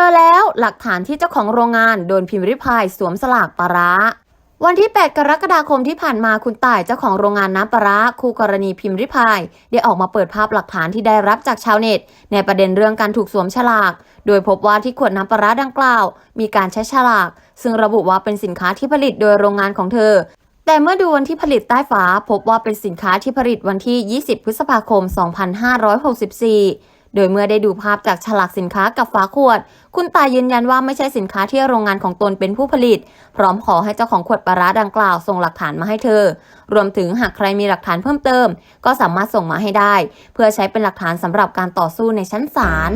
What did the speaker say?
อแล้วหลักฐานที่เจ้าของโรงงานโดนพิมพ์ริพายสวมสลากปลาร้าวันที่ 8 กรกฎาคมที่ผ่านมาคุณต่ายเจ้าของโรงงานน้ำปลาร้าคู่กรณีพิมพ์ริพาย ได้ออกมาเปิดภาพหลักฐานที่ได้รับจากชาวเน็ต ในประเด็นเรื่องการถูกสวมฉลาก โดยพบว่าที่ขวดน้ำปลาร้าดังกล่าว มีการใช้ฉลาก ซึ่งระบุว่าเป็นสินค้าที่ผลิตโดยโรงงานของเธอ แต่เมื่อดูวันที่ผลิตใต้ฝาพบว่าเป็นสินค้าที่ผลิตวันที่ 20 พฤษภาคม 2564 โดยเมื่อได้ดูภาพจากฉลากสินค้ากับฝาขวด คุณตายยืนยันว่าไม่ใช่สินค้าที่โรงงานของตนเป็นผู้ผลิต พร้อมขอให้เจ้าของขวดปลาร้าดังกล่าวส่งหลักฐานมาให้เธอ รวมถึงหากใครมีหลักฐานเพิ่มเติม ก็สามารถส่งมาให้ได้ เพื่อใช้เป็นหลักฐานสำหรับการต่อสู้ในชั้นศาล